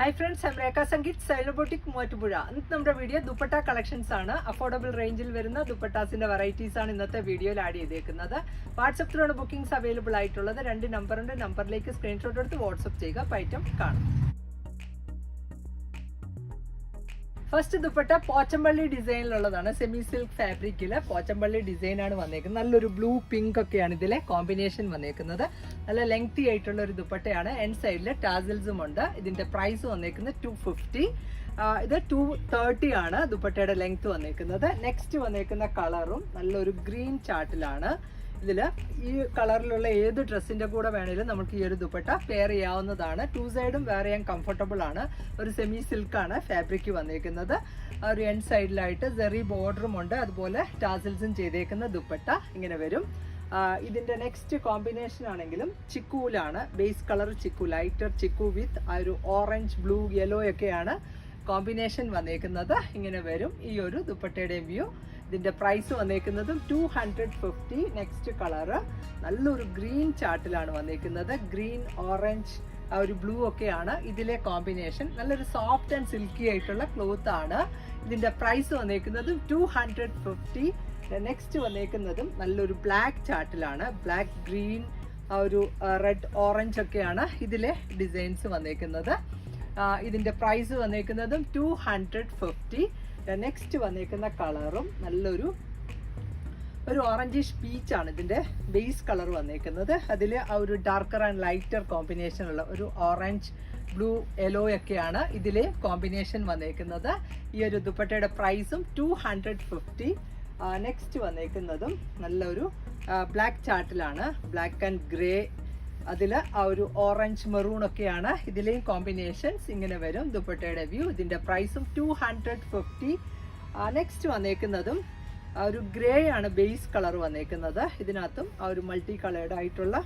Hi friends I'm Rekha Sangeeth സൈലബോട്ടിക് Muvattupuzha ഇന്നത്തെ നമ്മുടെ video dupatta collections ആണ്. അഫോർഡബിൾ റേഞ്ചിൽ വരുന്ന ദുപ്പട്ടാസിന്റെ വെറൈറ്റീസ് ആണ് ഇന്നത്തെ വീഡിയോയിൽ ആഡ് ചെയ്തേക്കുന്നത്. വാട്സപ്പിലാണ് ബുക്കിംഗ്സ് അവൈലബിൾ ആയിട്ടുള്ളത്. രണ്ട് നമ്പറുണ്ട് നമ്പറിലേക്ക് സ്ക്രീൻഷോട്ട് എടുത്ത് വാട്സപ്പ് ചെയ്യുക. പൈറ്റം കാണും. ഫസ്റ്റ് ദുപ്പട്ട പോച്ചമ്പള്ളി ഡിസൈനിലുള്ളതാണ് സെമി സിൽക്ക് ഫാബ്രിക്കിൽ പോച്ചമ്പള്ളി ഡിസൈൻ വന്നേക്കുന്നത്. നല്ലൊരു ബ്ലൂ പിങ്ക് ഒക്കെയാണ് ഇതിലെ കോമ്പിനേഷൻ വന്നേക്കുന്നത്. നല്ല ലെങ്തി ആയിട്ടുള്ള ഒരു ദുപ്പട്ടയാണ്. എൻ സൈഡിൽ ടാസിൽസും ഉണ്ട്. ഇതിന്റെ പ്രൈസ് വന്നേക്കുന്നത് ടു ഫിഫ്റ്റി ഇത് ടു തേർട്ടി ആണ് ദുപ്പട്ടയുടെ ലെങ്ത് വന്നേക്കുന്നത്. നെക്സ്റ്റ് വന്നേക്കുന്ന കളറും നല്ലൊരു ഗ്രീൻ ചാർട്ടിലാണ് ഇതിൽ ഈ കളറിലുള്ള ഏത് ഡ്രസ്സിന്റെ കൂടെ വേണേലും നമുക്ക് ഈ ഒരു ദുപ്പട്ട പെയർ ചെയ്യാവുന്നതാണ്. ടു സൈഡും വേറെ ചെയ്യാൻ കംഫർട്ടബിൾ ആണ്. ഒരു സെമി സിൽക്കാണ് ഫാബ്രിക് വന്നേക്കുന്നത്. ആ ഒരു എൻ സൈഡിലായിട്ട് സെറി ബോർഡറും ഉണ്ട്. അതുപോലെ ടാസിൽസും ചെയ്തേക്കുന്ന ദുപ്പട്ട ഇങ്ങനെ വരും. ആ, ഇതിന്റെ നെക്സ്റ്റ് കോമ്പിനേഷൻ ആണെങ്കിലും ചിക്കൂലാണ്. Base colour chikoo lighter chikoo with ആ ഒരു ഓറഞ്ച് ബ്ലൂ യെല്ലോ ഒക്കെയാണ് കോമ്പിനേഷൻ വന്നേക്കുന്നത്. ഇങ്ങനെ വരും. ഈ ഒരു ദുപ്പട്ടയുടെ വ്യൂ ഇതിന്റെ price വന്നേക്കുന്നതും two hundred fifty next colour നല്ലൊരു ഗ്രീൻ ചാർട്ടിലാണ് വന്നേക്കുന്നത്. ഗ്രീൻ ഓറഞ്ച് ആ ഒരു ബ്ലൂ ഒക്കെയാണ്. ഇതിലെ കോമ്പിനേഷൻ നല്ലൊരു സോഫ്റ്റ് ആൻഡ് സിൽക്കി ആയിട്ടുള്ള ക്ലോത്ത് ആണ്. ഇതിന്റെ പ്രൈസ് വന്നേക്കുന്നത് ടു ഹൺഡ്രഡ് ഫിഫ്റ്റി നെക്സ്റ്റ് വന്നേക്കുന്നതും നല്ലൊരു ബ്ലാക്ക് ചാർട്ടിലാണ് ബ്ലാക്ക് ഗ്രീൻ ആ ഒരു റെഡ് ഓറഞ്ച് ഒക്കെയാണ് ഇതിലെ ഡിസൈൻസ് വന്നേക്കുന്നത്. ഇതിന്റെ പ്രൈസ് വന്നേക്കുന്നതും ടു ഹൺഡ്രഡ് ഫിഫ്റ്റി നെക്സ്റ്റ് വന്നേക്കുന്ന കളറും നല്ലൊരു ഒരു ഓറഞ്ചിഷ് ആണ് ഇതിന്റെ ബേസ് കളർ വന്നേക്കുന്നത്. അതിൽ ആ ഒരു ഡാർക്കർ ആൻഡ് ലൈറ്റർ കോമ്പിനേഷൻ ഉള്ള ഒരു ഓറഞ്ച് ബ്ലൂ യെല്ലോ ഒക്കെയാണ് ഇതിൽ കോമ്പിനേഷൻ വന്നേക്കുന്നത്. ഈ ഒരു ദുപ്പട്ടയുടെ പ്രൈസും ടു ഹൺഡ്രഡ് ഫിഫ്റ്റി നെക്സ്റ്റ് വന്നേക്കുന്നതും നല്ലൊരു ബ്ലാക്ക് ചാർട്ടിലാണ് ബ്ലാക്ക് ആൻഡ് ഗ്രേ അതിൽ ആ ഒരു ഓറഞ്ച് മെറൂൺ ഒക്കെയാണ് ഇതിലെയും കോമ്പിനേഷൻസ് ഇങ്ങനെ വരും. ദുപ്പട്ടയുടെ വ്യൂ ഇതിന്റെ പ്രൈസും ടു ഹൺഡ്രഡ് ഫിഫ്റ്റി നെക്സ്റ്റ് വന്നേക്കുന്നതും ആ ഒരു ഗ്രേ ആണ് ബേസ് കളർ വന്നേക്കുന്നത്. ഇതിനകത്തും ആ ഒരു മൾട്ടി കളേർഡ് ആയിട്ടുള്ള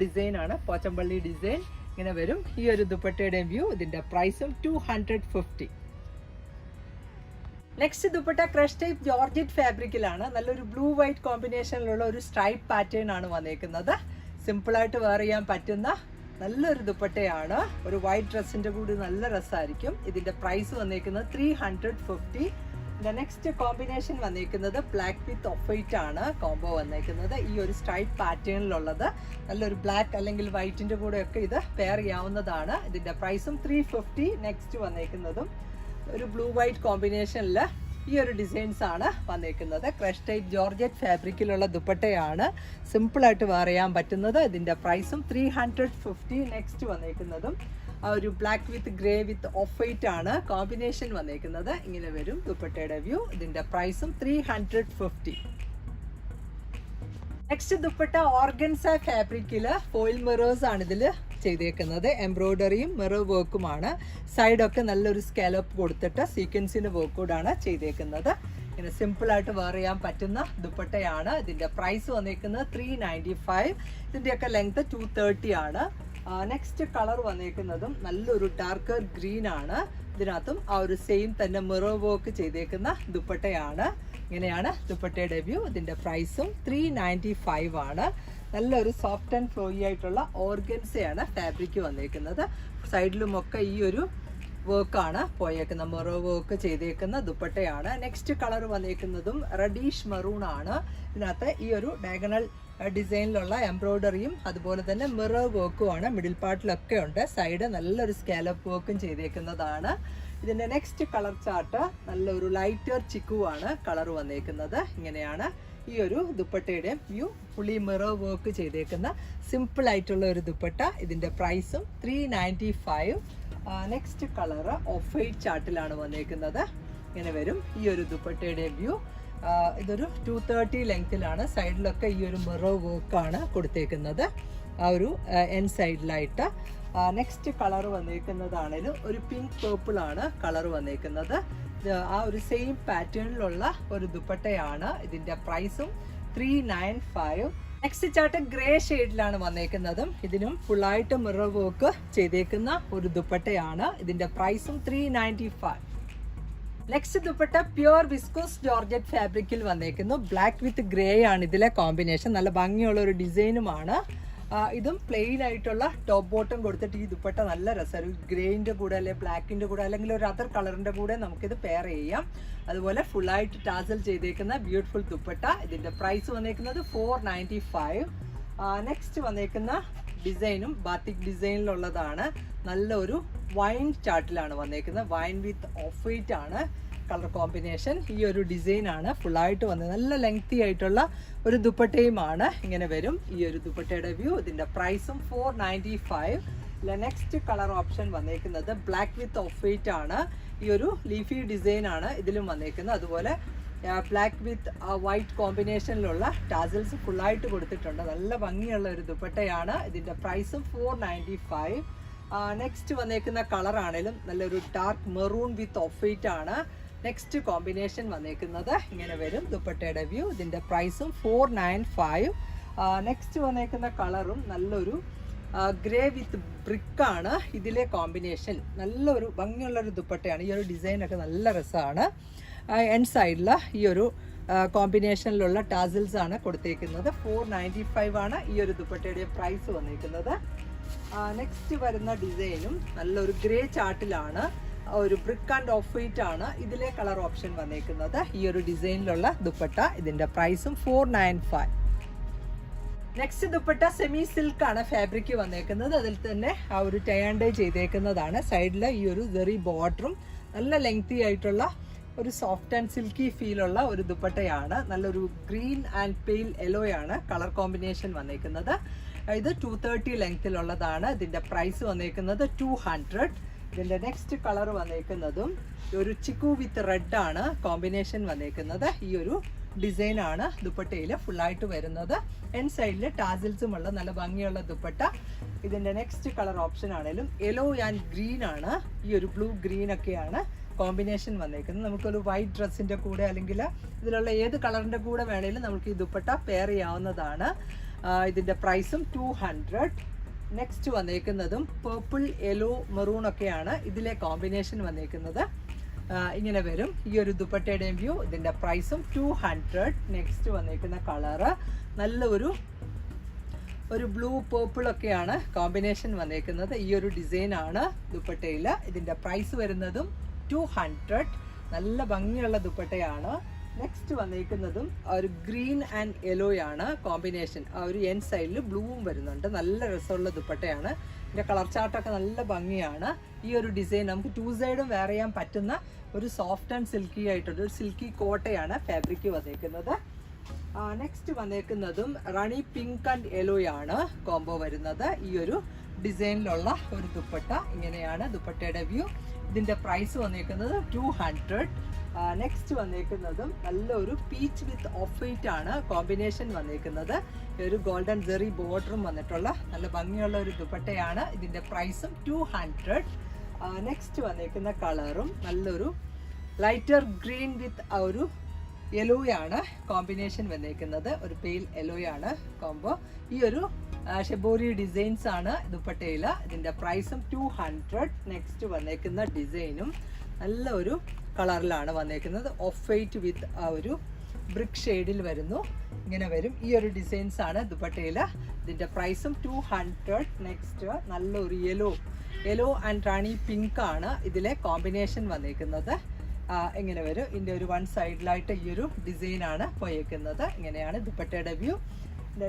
ഡിസൈൻ ആണ്. പോച്ചമ്പള്ളി ഡിസൈൻ ഇങ്ങനെ വരും. ഈ ഒരു ദുപ്പട്ടയുടെ വ്യൂ ഇതിന്റെ പ്രൈസും two hundred fifty next dupatta crush type georgette ഫാബ്രിക്കിലാണ് നല്ലൊരു ബ്ലൂ വൈറ്റ് കോമ്പിനേഷനിലുള്ള ഒരു സ്ട്രൈപ്പ് പാറ്റേൺ ആണ് വന്നേക്കുന്നത്. സിമ്പിളായിട്ട് വെയർ ചെയ്യാൻ പറ്റുന്ന നല്ലൊരു ദുപ്പട്ടയാണ്. ഒരു വൈറ്റ് ഡ്രസ്സിന്റെ കൂടി നല്ല രസമായിരിക്കും. ഇതിന്റെ പ്രൈസ് വന്നേക്കുന്നത് three hundred fifty next combination വന്നിരിക്കുന്നത് ബ്ലാക്ക് വിത്ത് ഓഫ് വൈറ്റ് ആണ് കോംബോ വന്നിരിക്കുന്നത് ഈ ഒരു സ്ട്രൈറ്റ് പാറ്റേണിലുള്ളത് നല്ലൊരു ബ്ലാക്ക് അല്ലെങ്കിൽ വൈറ്റിന്റെ കൂടെയൊക്കെ ഇത് പെയർ ചെയ്യാവുന്നതാണ്. ഇതിന്റെ പ്രൈസും ത്രീ ഫിഫ്റ്റി നെക്സ്റ്റ് വന്നിരിക്കുന്നതും ഒരു ബ്ലൂ വൈറ്റ് കോമ്പിനേഷനിൽ ഈ ഒരു ഡിസൈൻസ് ആണ് വന്നിരിക്കുന്നത് ക്രഷ് ടൈപ്പ് ജോർജറ്റ് ഫാബ്രിക്കിലുള്ള ദുപ്പട്ടയാണ് സിമ്പിളായിട്ട് വേർ ചെയ്യാൻ പറ്റുന്നത്. ഇതിന്റെ പ്രൈസും ത്രീ ഹൺഡ്രഡ് ഫിഫ്റ്റി നെക്സ്റ്റ് വന്നേക്കുന്നതും. ആ ഒരു black with grey with off white ആണ് കോമ്പിനേഷൻ വന്നേക്കുന്നത്. ഇങ്ങനെ വരും ദുപ്പട്ടയുടെ വ്യൂ ഇതിന്റെ പ്രൈസും three hundred fifty next dupatta organza ഫാബ്രിക്കിൽ ഫോയിൽ മിറേഴ്സ് ആണ് ഇതിൽ ചെയ്തേക്കുന്നത്. എംബ്രോയ്ഡറിയും മിറർ വർക്കുമാണ് സൈഡൊക്കെ നല്ലൊരു സ്കാലപ്പ് കൊടുത്തിട്ട് സീക്വൻസിന് വർക്കൂടാണ് ചെയ്തേക്കുന്നത്. ഇങ്ങനെ സിമ്പിൾ ആയിട്ട് വെയർ ചെയ്യാൻ പറ്റുന്ന ദുപ്പട്ടയാണ്. ഇതിന്റെ പ്രൈസ് വന്നേക്കുന്നത് ത്രീ നയന്റി ഫൈവ് ഇതിന്റെയൊക്കെ ലെങ്ത് ടു തേർട്ടി ആണ്. നെക്സ്റ്റ് കളർ വന്നേക്കുന്നതും നല്ലൊരു ഡാർക്കർ ഗ്രീൻ ആണ്. ഇതിനകത്തും ആ ഒരു സെയിം തന്നെ മിറർ വർക്ക് ചെയ്തേക്കുന്ന ദുപ്പട്ടയാണ്. ഇങ്ങനെയാണ് ദുപ്പട്ടയുടെ വ്യൂ ഇതിന്റെ പ്രൈസും ത്രീ നയന്റി ഫൈവ് ആണ്. നല്ലൊരു സോഫ്റ്റ് ആൻഡ് ഫ്ലോയി ആയിട്ടുള്ള ഓർഗൻസയാണ് ഫാബ്രിക് വന്നേക്കുന്നത്. സൈഡിലുമൊക്കെ ഈ ഒരു വർക്കാണ് പോയേക്കുന്ന മെറോ വർക്ക് ചെയ്തേക്കുന്ന ദുപ്പട്ടയാണ്. നെക്സ്റ്റ് കളർ വന്നേക്കുന്നതും റെഡീഷ് മെറൂൺ ആണ്. ഇതിനകത്ത് ഈ ഒരു ഡയഗണൽ ഡിസൈനിലുള്ള എംബ്രോയിഡറിയും അതുപോലെ തന്നെ മിറർ വർക്കുമാണ്. മിഡിൽ പാർട്ടിലൊക്കെ ഉണ്ട്. സൈഡ് നല്ലൊരു സ്കാലപ്പ് വർക്കും ചെയ്തേക്കുന്നതാണ്. ഇതിന്റെ നെക്സ്റ്റ് കളർ ചാർട്ട് നല്ലൊരു ലൈറ്റർ ചിക്കുവാണ് കളർ വന്നേക്കുന്നത്. ഇങ്ങനെയാണ് ഈ ഒരു ദുപ്പട്ടയുടെ വ്യൂ പുളി മിറർ വർക്ക് ചെയ്തേക്കുന്ന സിമ്പിൾ ആയിട്ടുള്ള ഒരു ദുപ്പട്ട. ഇതിന്റെ പ്രൈസും three ninety five next colour off white ചാർട്ടിലാണ് വന്നേക്കുന്നത്. ഇങ്ങനെ വരും ഈ ഒരു ദുപ്പട്ടയുടെ വ്യൂ. ഇതൊരു ടു തേർട്ടി ലെങ്ത്തിലാണ് സൈഡിലൊക്കെ ഈ ഒരു മിറർ വർക്കാണ് കൊടുത്തേക്കുന്നത്. ആ ഒരു എൻ സൈഡിലായിട്ട് നെക്സ്റ്റ് കളർ വന്നേക്കുന്നതാണേലും ഒരു പിങ്ക് പേർപ്പിൾ ആണ് കളർ വന്നേക്കുന്നത്. ആ ഒരു സെയിം പാറ്റേണിലുള്ള ഒരു ദുപ്പട്ടയാണ് ഇതിന്റെ പ്രൈസും three nine five next chart grey ഷെയ്ഡിലാണ് വന്നേക്കുന്നതും. ഇതിനും ഫുള്ളായിട്ട് മിറർ വർക്ക് ചെയ്തേക്കുന്ന ഒരു ദുപ്പട്ടയാണ്. ഇതിന്റെ പ്രൈസും three ninety five next dupatta pure viscose georgette ഫാബ്രിക്കിൽ വന്നേക്കുന്നു. ബ്ലാക്ക് വിത്ത് ഗ്രേ ആണ് ഇതിലെ കോമ്പിനേഷൻ നല്ല ഭംഗിയുള്ള ഒരു ഡിസൈനുമാണ്. ഇതും പ്ലെയിൻ ആയിട്ടുള്ള ടോപ്പ് ബോട്ടം കൊടുത്തിട്ട് ഈ ദുപ്പട്ട നല്ല രസമാണ്. ഗ്രേയിന്റെ കൂടെ അല്ലെങ്കിൽ ബ്ലാക്കിന്റെ കൂടെ അല്ലെങ്കിൽ ഒരു അതർ കളറിന്റെ കൂടെ നമുക്കിത് പെയർ ചെയ്യാം. അതുപോലെ ഫുള്ളായിട്ട് ടാസൽ ചെയ്തേക്കുന്ന ബ്യൂട്ടിഫുൾ ദുപ്പട്ട. ഇതിന്റെ പ്രൈസ് വന്നേക്കുന്നത് ഫോർ നയന്റി ഫൈവ് നെക്സ്റ്റ് വന്നേക്കുന്ന ഡിസൈനും ബാത്തിക് ഡിസൈനിലുള്ളതാണ്. നല്ലൊരു വൈൻ ചാർട്ടിലാണ് വന്നേക്കുന്നത്. വൈൻ വിത്ത് ഓഫ് വൈറ്റ് ആണ് കളർ കോമ്പിനേഷൻ ഈ ഒരു ഡിസൈനാണ് ഫുള്ളായിട്ട് വന്നത്. നല്ല ലെങ്തി ആയിട്ടുള്ള ഒരു ദുപ്പട്ടയുമാണ് ഇങ്ങനെ വരും. ഈ ഒരു ദുപ്പട്ടയുടെ വ്യൂ ഇതിന്റെ പ്രൈസും four ninety five next colour option വന്നേക്കുന്നത് ബ്ലാക്ക് വിത്ത് ഓഫ് വൈറ്റ് ആണ്. ഈ ഒരു ലീഫി ഡിസൈനാണ് ഇതിലും വന്നേക്കുന്നത്. അതുപോലെ ബ്ലാക്ക് വിത്ത് വൈറ്റ് കോമ്പിനേഷനിലുള്ള ടാസൽസ് ഫുള്ളായിട്ട് കൊടുത്തിട്ടുണ്ട്. നല്ല ഭംഗിയുള്ള ഒരു ദുപ്പട്ടയാണ്. ഇതിന്റെ പ്രൈസും ഫോർ നയന്റി ഫൈവ് നെക്സ്റ്റ് വന്നേക്കുന്ന കളറാണേലും നല്ലൊരു dark maroon with off white ആണ്. നെക്സ്റ്റ് കോമ്പിനേഷൻ വന്നേക്കുന്നത് ഇങ്ങനെ വരും ദുപ്പട്ടയുടെ വ്യൂ ഇതിന്റെ പ്രൈസും ഫോർ നയൻ ഫൈവ് നെക്സ്റ്റ് വന്നേക്കുന്ന കളറും നല്ലൊരു ഗ്രേ വിത്ത് ബ്രിക്കാണ് ഇതിലെ കോമ്പിനേഷൻ നല്ലൊരു ഭംഗിയുള്ളൊരു ദുപ്പട്ടയാണ്. ഈ ഒരു ഡിസൈനൊക്കെ നല്ല രസമാണ്. എൻ സൈഡിൽ ഈ ഒരു കോമ്പിനേഷനിലുള്ള ടാസിൽസ് ആണ് കൊടുത്തേക്കുന്നത്. ഫോർ നയന്റി ഫൈവ് ആണ് ഈ ഒരു ദുപ്പട്ടയുടെ പ്രൈസ് വന്നിരിക്കുന്നത്. നെക്സ്റ്റ് വരുന്ന ഡിസൈനും നല്ലൊരു ഗ്രേ ചാർട്ടിലാണ് ഒരു ബ്രിക്ക് ആൻഡ് ഓഫ് വൈറ്റ് ആണ് ഇതിലെ കളർ ഓപ്ഷൻ വന്നേക്കുന്നത് ഈ ഒരു ഡിസൈനിലുള്ള ദുപ്പട്ട ഇതിന്റെ പ്രൈസും four nine five next dupatta semi silk ആണ് ഫാബ്രിക് വന്നേക്കുന്നത് അതിൽ തന്നെ ആ ഒരു ടയാൻഡേ ചെയ്തേക്കുന്നതാണ്. സൈഡിൽ ഈ ഒരു ജെറി ബോർഡറും നല്ല ലെങ്തി ആയിട്ടുള്ള ഒരു സോഫ്റ്റ് ആൻഡ് സിൽക്കി ഫീലുള്ള ഒരു ദുപ്പട്ടയാണ്. നല്ലൊരു ഗ്രീൻ ആൻഡ് പെയിൽ യെല്ലോ ആണ് കളർ കോമ്പിനേഷൻ വന്നേക്കുന്നത്. ഇത് ടു തേർട്ടി ലെങ്ത്തിലുള്ളതാണ് ഇതിന്റെ പ്രൈസ് വന്നേക്കുന്നത് ടു ഹൺഡ്രഡ് ഇതിന്റെ നെക്സ്റ്റ് കളർ വന്നേക്കുന്നതും ഒരു ചിക്കു വിത്ത് റെഡ് ആണ് കോമ്പിനേഷൻ വന്നേക്കുന്നത്. ഈ ഒരു ഡിസൈൻ ആണ് ദുപ്പട്ടയിൽ ഫുള്ളായിട്ട് വരുന്നത്. എൻ സൈഡിൽ ടാസിൽസും ഉള്ള നല്ല ഭംഗിയുള്ള ദുപ്പട്ട. ഇതിന്റെ നെക്സ്റ്റ് കളർ ഓപ്ഷൻ ആണെങ്കിലും യെല്ലോ ആൻഡ് ഗ്രീൻ ആണ്. ഈ ഒരു ബ്ലൂ ഗ്രീൻ ഒക്കെയാണ് കോമ്പിനേഷൻ വന്നേക്കുന്നത്. നമുക്കൊരു വൈറ്റ് ഡ്രസ്സിന്റെ കൂടെ അല്ലെങ്കിൽ ഇതിലുള്ള ഏത് കളറിന്റെ കൂടെ വേണേലും നമുക്ക് ഈ ദുപ്പട്ട പെയർ ചെയ്യാവുന്നതാണ്. ഇതിന്റെ പ്രൈസും ടു ഹൺഡ്രഡ് നെക്സ്റ്റ് വന്നേക്കുന്നതും പേർപ്പിൾ യെല്ലോ മെറൂൺ ഒക്കെയാണ് ഇതിലെ കോമ്പിനേഷൻ വന്നേക്കുന്നത്. ഇങ്ങനെ വരും. ഈ ഒരു ദുപ്പട്ടയുടെയും വ്യൂ ഇതിന്റെ പ്രൈസും ടു ഹൺഡ്രഡ് നെക്സ്റ്റ് വന്നേക്കുന്ന കളറ് നല്ല ഒരു ഒരു ബ്ലൂ പേർപ്പിൾ ഒക്കെയാണ് കോമ്പിനേഷൻ വന്നേക്കുന്നത്. ഈ ഒരു ഡിസൈനാണ് ദുപ്പട്ടയിൽ ഇതിന്റെ പ്രൈസ് വരുന്നതും ടു ഹൺഡ്രഡ് നല്ല ഭംഗിയുള്ള ദുപ്പട്ടയാണ്. നെക്സ്റ്റ് വന്നേക്കുന്നതും ഒരു ഗ്രീൻ ആൻഡ് യെല്ലോ ആണ് കോമ്പിനേഷൻ ആ ഒരു എൻ സൈഡിൽ ബ്ലൂവും വരുന്നുണ്ട്. നല്ല രസമുള്ള ദുപ്പട്ടയാണ്. ഇതിന്റെ കളർ ചാർട്ടൊക്കെ നല്ല ഭംഗിയാണ്. ഈ ഒരു ഡിസൈൻ നമുക്ക് ടു സൈഡും വെയർ ചെയ്യാൻ പറ്റുന്ന ഒരു സോഫ്റ്റ് ആൻഡ് സിൽക്കി ആയിട്ടുള്ള ഒരു സിൽക്കി കോട്ടയാണ് ഫാബ്രിക് വന്നേക്കുന്നത്. നെക്സ്റ്റ് വന്നേക്കുന്നതും റണി പിങ്ക് ആൻഡ് യെല്ലോ ആണ് കോംബോ വരുന്നത്. ഈ ഒരു ഡിസൈനിലുള്ള ഒരു ദുപ്പട്ട. ഇങ്ങനെയാണ് ദുപ്പട്ടയുടെ വ്യൂ ഇതിന്റെ പ്രൈസ് വന്നേക്കുന്നത് ടു ഹൺഡ്രഡ് നെക്സ്റ്റ് വന്നേക്കുന്നതും നല്ലൊരു പീച്ച് വിത്ത് ഓഫ് വൈറ്റ് ആണ്. കോമ്പിനേഷൻ വന്നേക്കുന്നത്. ഒരു ഗോൾഡൻ ജെറി ബോർഡറും വന്നിട്ടുള്ള നല്ല ഭംഗിയുള്ള ഒരു ദുപ്പട്ടയാണ്. ഇതിന്റെ പ്രൈസും ടു ഹൺഡ്രഡ് നെക്സ്റ്റ് വന്നേക്കുന്ന കളറും നല്ലൊരു ലൈറ്റർ ഗ്രീൻ വിത്ത് ഒരു യെലോയാണ് കോമ്പിനേഷൻ വന്നേക്കുന്നത്. ഒരു പെയിൽ യെലോയാണ് കോംബോ ഈ ഒരു ആ, ഷെബോരി ഡിസൈൻസ് ആണ് ദുപ്പട്ടയിൽ ഇതിന്റെ പ്രൈസും ടു ഹൺഡ്രഡ് നെക്സ്റ്റ് വന്നേക്കുന്ന ഡിസൈനും നല്ല ഒരു കളറിലാണ് വന്നേക്കുന്നത്. ഓഫ് വൈറ്റ് വിത്ത് ആ ഒരു ബ്രിക്ക് ഷെയ്ഡിൽ വരുന്നു. ഇങ്ങനെ വരും. ഈ ഒരു ഡിസൈൻസ് ആണ് ദുപ്പട്ടയിൽ ഇതിന്റെ പ്രൈസും ടു ഹൺഡ്രഡ് നെക്സ്റ്റ് നല്ലൊരു yellow yellow and rani pink ആണ് ഇതിലെ കോമ്പിനേഷൻ വന്നേക്കുന്നത്. ഇങ്ങനെ വരും. ഇതിന്റെ ഒരു വൺ സൈഡിലായിട്ട് ഈ ഒരു ഡിസൈനാണ് പോയേക്കുന്നത്. ഇങ്ങനെയാണ് ദുപ്പട്ടയുടെ വ്യൂ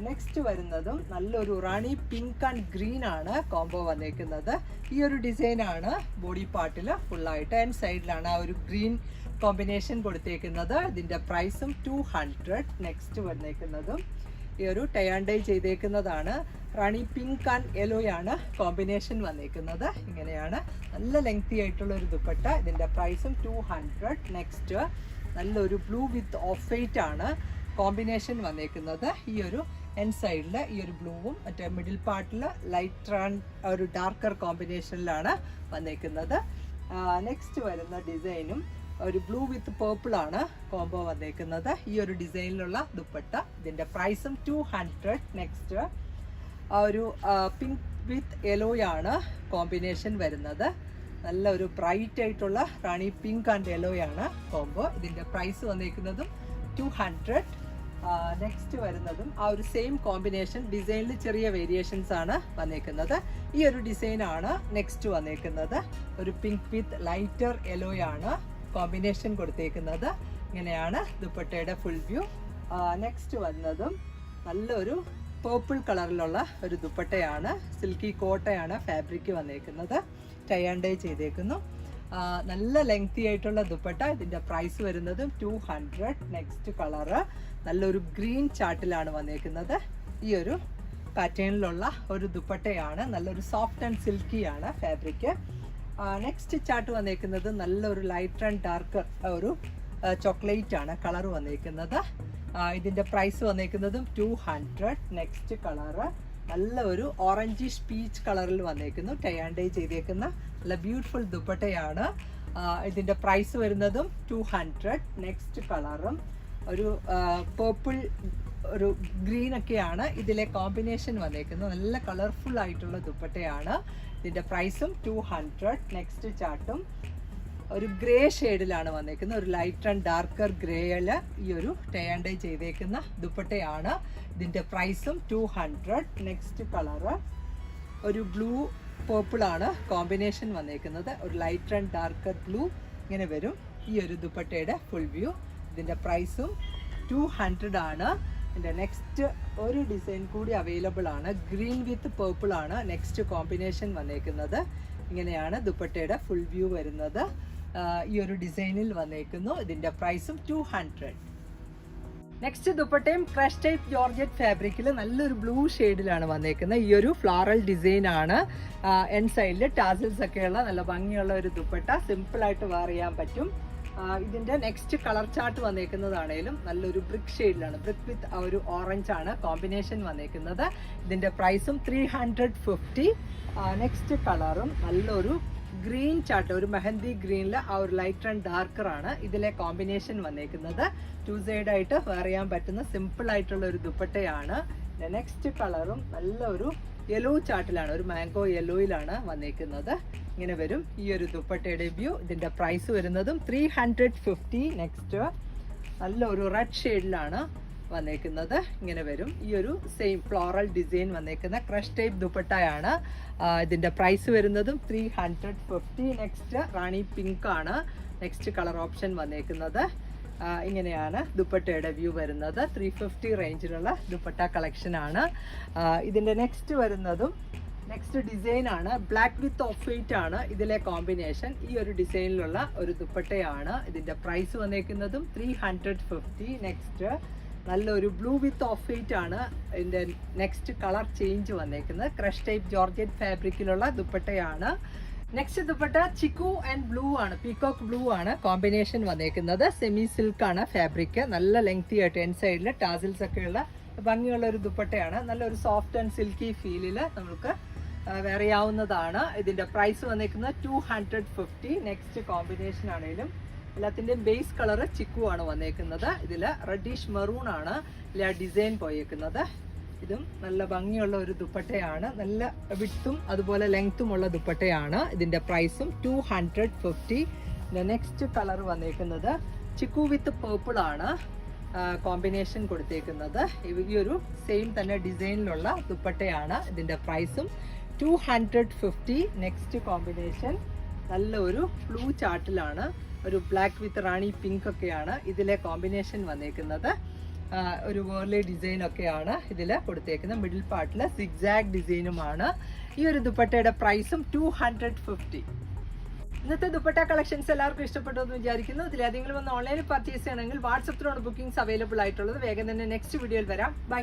നെക്സ്റ്റ് വരുന്നതും നല്ലൊരു റാണി പിങ്ക് ആൻഡ് ഗ്രീൻ ആണ് കോംബോ വന്നേക്കുന്നത്. ഈ ഒരു ഡിസൈൻ ആണ് ബോഡി പാർട്ടിൽ ഫുള്ളായിട്ട് ആൻഡ് സൈഡിലാണ് ആ ഒരു ഗ്രീൻ കോമ്പിനേഷൻ കൊടുത്തേക്കുന്നത്. ഇതിന്റെ പ്രൈസും ടു ഹൺഡ്രഡ് നെക്സ്റ്റ് വന്നേക്കുന്നതും ഈ ഒരു ടയാൻഡൈ ചെയ്തേക്കുന്നതാണ്. റാണി പിങ്ക് ആൻഡ് യെല്ലോ ആണ് കോമ്പിനേഷൻ വന്നേക്കുന്നത്. ഇങ്ങനെയാണ് നല്ല ലെങ്തി ആയിട്ടുള്ള ഒരു ദുപ്പട്ട. ഇതിന്റെ പ്രൈസും ടു ഹൺഡ്രഡ് നെക്സ്റ്റ് നല്ലൊരു ബ്ലൂ വിത്ത് ഓഫ് വൈറ്റ് ആണ് കോമ്പിനേഷൻ വന്നേക്കുന്നത്. ഈ ഒരു എൻ സൈഡിൽ ഈ ഒരു ബ്ലൂവും മറ്റേ മിഡിൽ പാർട്ടിൽ ലൈറ്റ് ആൻഡ് ഒരു ഡാർക്കർ കോമ്പിനേഷനിലാണ് വന്നേക്കുന്നത്. നെക്സ്റ്റ് വരുന്ന ഡിസൈനും ഒരു ബ്ലൂ വിത്ത് പേർപ്പിൾ ആണ് കോംബോ വന്നേക്കുന്നത്. ഈ ഒരു ഡിസൈനിലുള്ള ദുപ്പട്ട. ഇതിന്റെ പ്രൈസും ടു ഹൺഡ്രഡ് നെക്സ്റ്റ് ഒരു പിങ്ക് വിത്ത് യെലോയാണ് കോമ്പിനേഷൻ വരുന്നത്. നല്ല ഒരു ബ്രൈറ്റ് ആയിട്ടുള്ള റാണി പിങ്ക് ആൻഡ് യെലോയാണ് കോംബോ ഇതിന്റെ പ്രൈസ് വന്നേക്കുന്നതും ടു ഹൺഡ്രഡ് നെക്സ്റ്റ് വരുന്നതും ആ ഒരു സെയിം കോമ്പിനേഷൻ ഡിസൈനിൽ ചെറിയ വേരിയേഷൻസ് ആണ് വന്നേക്കുന്നത്. ഈ ഒരു ഡിസൈൻ ആണ് നെക്സ്റ്റ് വന്നേക്കുന്നത്. ഒരു പിങ്ക് വിത്ത് ലൈറ്റർ യെല്ലോ ആണ് കോമ്പിനേഷൻ കൊടുത്തേക്കുന്നത്. ഇങ്ങനെയാണ് ദുപ്പട്ടയുടെ ഫുൾ വ്യൂ നെക്സ്റ്റ് വന്നതും നല്ലൊരു പേർപ്പിൾ കളറിലുള്ള ഒരു ദുപ്പട്ടയാണ് സിൽക്കി കോട്ടയാണ് ഫാബ്രിക് വന്നേക്കുന്നത്. ടൈ ആൻഡ് ഡൈ ചെയ്തേക്കുന്നു. നല്ല ലെങ്തി ആയിട്ടുള്ള ദുപ്പട്ട. ഇതിന്റെ പ്രൈസ് വരുന്നത് ടു ഹൺഡ്രഡ് നെക്സ്റ്റ് കളറ് നല്ലൊരു ഗ്രീൻ ചാർട്ടിലാണ് വന്നേക്കുന്നത്. ഈ ഒരു പാറ്റേണിലുള്ള ഒരു ദുപ്പട്ടയാണ്. നല്ലൊരു സോഫ്റ്റ് ആൻഡ് സിൽക്കി ആണ് ഫാബ്രിക് നെക്സ്റ്റ് ചാർട്ട് വന്നേക്കുന്നത് നല്ലൊരു ലൈറ്റ് ആൻഡ് ഡാർക്ക് ഒരു ചോക്ലേറ്റ് ആണ് കളർ വന്നേക്കുന്നത്. ഇതിന്റെ പ്രൈസ് വന്നേക്കുന്നതും ടു ഹൺഡ്രഡ് നെക്സ്റ്റ് കളറ് നല്ല ഒരു ഓറഞ്ചിഷ് പീച്ച് കളറിൽ വന്നേക്കുന്നു ടൈ ചെയ്തേക്കുന്ന നല്ല ബ്യൂട്ടിഫുൾ ദുപ്പട്ടയാണ്. ഇതിന്റെ പ്രൈസ് വരുന്നതും ടു ഹൺഡ്രഡ് നെക്സ്റ്റ് കളറും ഒരു പേർപ്പിൾ ഒരു ഗ്രീൻ ഒക്കെയാണ്. ഇതിലെ കോമ്പിനേഷൻ വന്നേക്കുന്നത് നല്ല കളർഫുൾ ആയിട്ടുള്ള ദുപ്പട്ടയാണ്. ഇതിന്റെ പ്രൈസും ടു ഹൺഡ്രഡ് നെക്സ്റ്റ് ചാർട്ടും ഒരു ഗ്രേ ഷെയ്ഡിലാണ് വന്നേക്കുന്നത്. ഒരു ലൈറ്റ് ആൻഡ് ഡാർക്കർ ഗ്രേയിൽ ഈ ഒരു ടേ ആൻഡ് ഡൈ ചെയ്തേക്കുന്ന ദുപ്പട്ടയാണ്. ഇതിന്റെ പ്രൈസും ടു ഹൺഡ്രഡ് നെക്സ്റ്റ് കളറ് ഒരു ബ്ലൂ പേർപ്പിളാണ് കോമ്പിനേഷൻ വന്നേക്കുന്നത്. ഒരു ലൈറ്റ് ആൻഡ് ഡാർക്കർ ബ്ലൂ ഇങ്ങനെ വരും ഈ ഒരു ദുപ്പട്ടയുടെ ഫുൾ വ്യൂ ഇതിന്റെ പ്രൈസും ടു ഹൺഡ്രഡ് ആണ്. ഇതിന്റെ നെക്സ്റ്റ് ഒരു ഡിസൈൻ കൂടി അവൈലബിൾ ആണ്. ഗ്രീൻ വിത്ത് പേർപ്പിൾ ആണ് നെക്സ്റ്റ് കോമ്പിനേഷൻ വന്നേക്കുന്നത്. ഇങ്ങനെയാണ് ദുപ്പട്ടയുടെ ഫുൾ വ്യൂ വരുന്നത്. ഈ ഒരു ഡിസൈനിൽ വന്നേക്കുന്നു. ഇതിന്റെ പ്രൈസും ടു ഹൺഡ്രഡ് നെക്സ്റ്റ് ദുപ്പട്ടയും ക്രഷ് ടൈപ്പ് ജോർജറ്റ് ഫാബ്രിക്കിൽ നല്ലൊരു ബ്ലൂ ഷെയ്ഡിലാണ് വന്നേക്കുന്നത്. ഈ ഒരു ഫ്ലോറൽ ഡിസൈൻ ആണ്. എൻ സൈഡിൽ ടാസിൽസ് ഒക്കെയുള്ള നല്ല ഭംഗിയുള്ള ഒരു ദുപ്പട്ട. സിമ്പിൾ ആയിട്ട് വെയർ ചെയ്യാൻ പറ്റും. ഇതിന്റെ നെക്സ്റ്റ് കളർ ചാർട്ട് വന്നേക്കുന്നതാണേലും നല്ലൊരു ബ്രിക്ക് ഷെയ്ഡിലാണ് ബ്രിക്ക് വിത്ത് ഒരു ഓറഞ്ച് ആണ് കോമ്പിനേഷൻ വന്നേക്കുന്നത്. ഇതിന്റെ പ്രൈസും ത്രീ ഹൺഡ്രഡ് ഫിഫ്റ്റി നെക്സ്റ്റ് കളറും നല്ലൊരു ഗ്രീൻ ചാർട്ട് ഒരു മെഹന്തി ഗ്രീനിൽ ആ ഒരു ലൈറ്റ് ആൻഡ് ഡാർക്കർ ആണ് ഇതിലെ കോമ്പിനേഷൻ വന്നേക്കുന്നത്. ടു സൈഡ് ആയിട്ട് വെയർ ചെയ്യാൻ പറ്റുന്ന സിമ്പിൾ ആയിട്ടുള്ള ഒരു ദുപ്പട്ടയാണ്. നെക്സ്റ്റ് കളറും നല്ല ഒരു യെല്ലോ ചാർട്ടിലാണ് ഒരു മാംഗോ യെല്ലോയിലാണ് വന്നേക്കുന്നത്. ഇങ്ങനെ വരും ഈ ഒരു ദുപ്പട്ടയുടെ വ്യൂ ഇതിന്റെ പ്രൈസ് വരുന്നതും ത്രീ ഹൺഡ്രഡ് ഫിഫ്റ്റി നെക്സ്റ്റ് നല്ല ഒരു റെഡ് ഷെയ്ഡിലാണ് വന്നേക്കുന്നത്. ഇങ്ങനെ വരും. ഈ ഒരു സെയിം ഫ്ലോറൽ ഡിസൈൻ വന്നേക്കുന്ന ക്രഷ് ടൈപ്പ് ദുപ്പട്ടയാണ്. ഇതിന്റെ പ്രൈസ് വരുന്നതും three hundred fifty next rani pink ആണ്. നെക്സ്റ്റ് കളർ ഓപ്ഷൻ വന്നേക്കുന്നത്. ഇങ്ങനെയാണ് ദുപ്പട്ടയുടെ വ്യൂ വരുന്നത്. ത്രീ ഫിഫ്റ്റി റേഞ്ചിലുള്ള ദുപ്പട്ട കളക്ഷൻ ആണ്. ഇതിന്റെ നെക്സ്റ്റ് വരുന്നതും നെക്സ്റ്റ് ഡിസൈൻ ആണ്. ബ്ലാക്ക് വിത്ത് ഓഫ് വൈറ്റ് ആണ് ഇതിലെ കോമ്പിനേഷൻ ഈ ഒരു ഡിസൈനിലുള്ള ഒരു ദുപ്പട്ടയാണ് ഇതിന്റെ പ്രൈസ് വന്നേക്കുന്നതും ത്രീ ഹൺഡ്രഡ് ഫിഫ്റ്റി നെക്സ്റ്റ് നല്ലൊരു ബ്ലൂ വിത്ത് ഓഫ് വൈറ്റ് ആണ് ഇതിന്റെ നെക്സ്റ്റ് കളർ ചേഞ്ച് വന്നേക്കുന്നത്. ക്രഷ് ടൈപ്പ് ജോർജറ്റ് ഫാബ്രിക്കിലുള്ള ദുപ്പട്ടയാണ്. Next dupatta chikoo and blue ആണ്. പീകോക്ക് ബ്ലൂ ആണ് കോമ്പിനേഷൻ വന്നേക്കുന്നത്. സെമി സിൽക്ക് ആണ് ഫാബ്രിക് നല്ല ലെങ്തി ആയിട്ട് എൻ സൈഡിൽ ടാസിൽസ് ഉള്ള ഭംഗിയുള്ള ഒരു ദുപ്പട്ടയാണ്. നല്ലൊരു സോഫ്റ്റ് ആൻഡ് സിൽക്കി ഫീലിൽ നമുക്ക് വേറെയാവുന്നതാണ്. ഇതിന്റെ പ്രൈസ് വന്നേക്കുന്നത് two hundred fifty next combination ആണെങ്കിലും എല്ലാത്തിന്റെയും ബേസ് കളർ ചിക്കു ആണ് വന്നേക്കുന്നത്. ഇതിൽ റെഡിഷ് മെറൂൺ ആണ് ഇതിലെ ഡിസൈൻ പോയേക്കുന്നത്. ഇതും നല്ല ഭംഗിയുള്ള ഒരു ദുപ്പട്ടയാണ്. നല്ല വിട്ടും അതുപോലെ ലെങ്ത്തും ഉള്ള ദുപ്പട്ടയാണ്. ഇതിന്റെ പ്രൈസും two hundred fifty next colour വന്നേക്കുന്നത് ചിക്കു വിത്ത് പേർപ്പിൾ ആണ്. കോമ്പിനേഷൻ കൊടുത്തേക്കുന്നത്. ഈ ഒരു സെയിം തന്നെ ഡിസൈനിലുള്ള ദുപ്പട്ടയാണ്. ഇതിന്റെ പ്രൈസും two hundred fifty next combination നല്ല ഒരു ഫ്ലൂ ചാർട്ടിലാണ് ഒരു ബ്ലാക്ക് വിത്ത് റാണി പിങ്ക് ഒക്കെയാണ് ഇതിലെ കോമ്പിനേഷൻ വന്നേക്കുന്നത്. ഒരു വേർലി ഡിസൈൻ ഒക്കെയാണ് ഇതിൽ കൊടുത്തേക്കുന്നത്. മിഡിൽ പാർട്ടിൽ സിഗ്സാഗ് ഡിസൈനുമാണ് ഈ ഒരു ദുപ്പട്ടയുടെ പ്രൈസും ടു ഹൺഡ്രഡ് ഫിഫ്റ്റി ഇന്നത്തെ ദുപ്പട്ട കളക്ഷൻസ് എല്ലാവർക്കും ഇഷ്ടപ്പെട്ടു എന്ന് വിചാരിക്കുന്നു. ഇതിൽ ഏതെങ്കിലും ഒന്ന് ഓൺലൈനിൽ പർച്ചേസ് ചെയ്യണമെങ്കിൽ വാട്സപ്പിലാണ് ബുക്കിംഗ്സ് അവൈലബിൾ ആയിട്ടുള്ളത്. വേഗം തന്നെ നെക്സ്റ്റ് വീഡിയോയിൽ വരാം. ബൈ